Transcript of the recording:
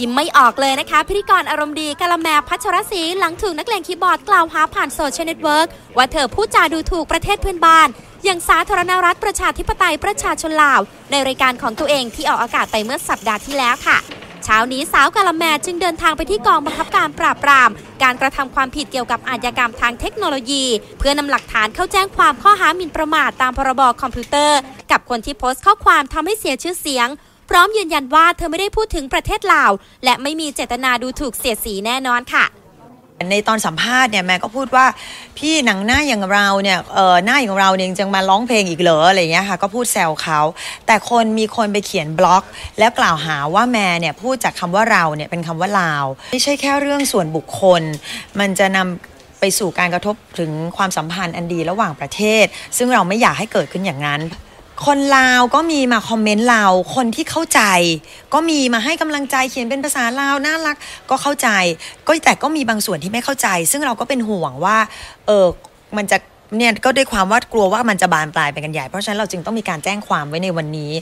ยิ้มไม่ออกเลยนะคะ พิธีกรอารมณ์ดีกาละแมพัชรศรีหลังถูกนักเลงคีย์บอร์ดกล่าวหาผ่านโซเชียลเน็ตเวิร์กว่าเธอพูดจาดูถูกประเทศเพื่อนบ้าน อย่างสาธารณรัฐประชาธิปไตยประชาชนลาว ในรายการของตัวเองที่ออกอากาศไปเมื่อสัปดาห์ที่แล้วค่ะเช้านี้สาวกาละแมจึงเดินทางไปที่กองบังคับการปราบปราม การกระทำความผิดเกี่ยวกับอาชญากรรมทางเทคโนโลยี เพื่อนำหลักฐานเข้าแจ้งความข้อหาหมิ่นประมาทตามพรบคอมพิวเตอร์ กับคนที่โพสต์ข้อความทำให้เสียชื่อเสียง พร้อมยืนยันว่าเธอไม่ได้พูดถึงประเทศลาว และไม่มีเจตนาดูถูกเสียดสีแน่นอนค่ะในตอนสัมภาษณ์เนี่ยแม่ก็พูดว่าพี่หนังหน้าอย่างเราเนี่ยเออหน้าอย่างเราเนี่ยยังจะมาร้องเพลงอีกเหรออะไรเงี้ยค่ะก็พูดแซวเขาแต่คนมีคนไปเขียนบล็อก แล้วกล่าวหาว่าแม่เนี่ยพูดจากคำว่าเราเนี่ยเป็นคำว่าลาวไม่ใช่แค่เรื่องส่วนบุคคล มันจะนำไปสู่การกระทบถึงความสัมพันธ์อันดีระหว่างประเทศ ซึ่งเราไม่อยากให้เกิดขึ้นอย่างนั้น คนลาวก็มีมาคอมเมนต์เรา คนที่เข้าใจ ก็มีมาให้กำลังใจเขียนเป็นภาษาลาวน่ารักก็เข้าใจ ก็แต่ก็มีบางส่วนที่ไม่เข้าใจ ซึ่งเราก็เป็นห่วงว่า เออมันจะเนี่ยก็ด้วยความว่ากลัวว่ามันจะบานปลายไปกันใหญ่ เพราะฉะนั้นเราจึงต้องมีการแจ้งความไว้ในวันนี้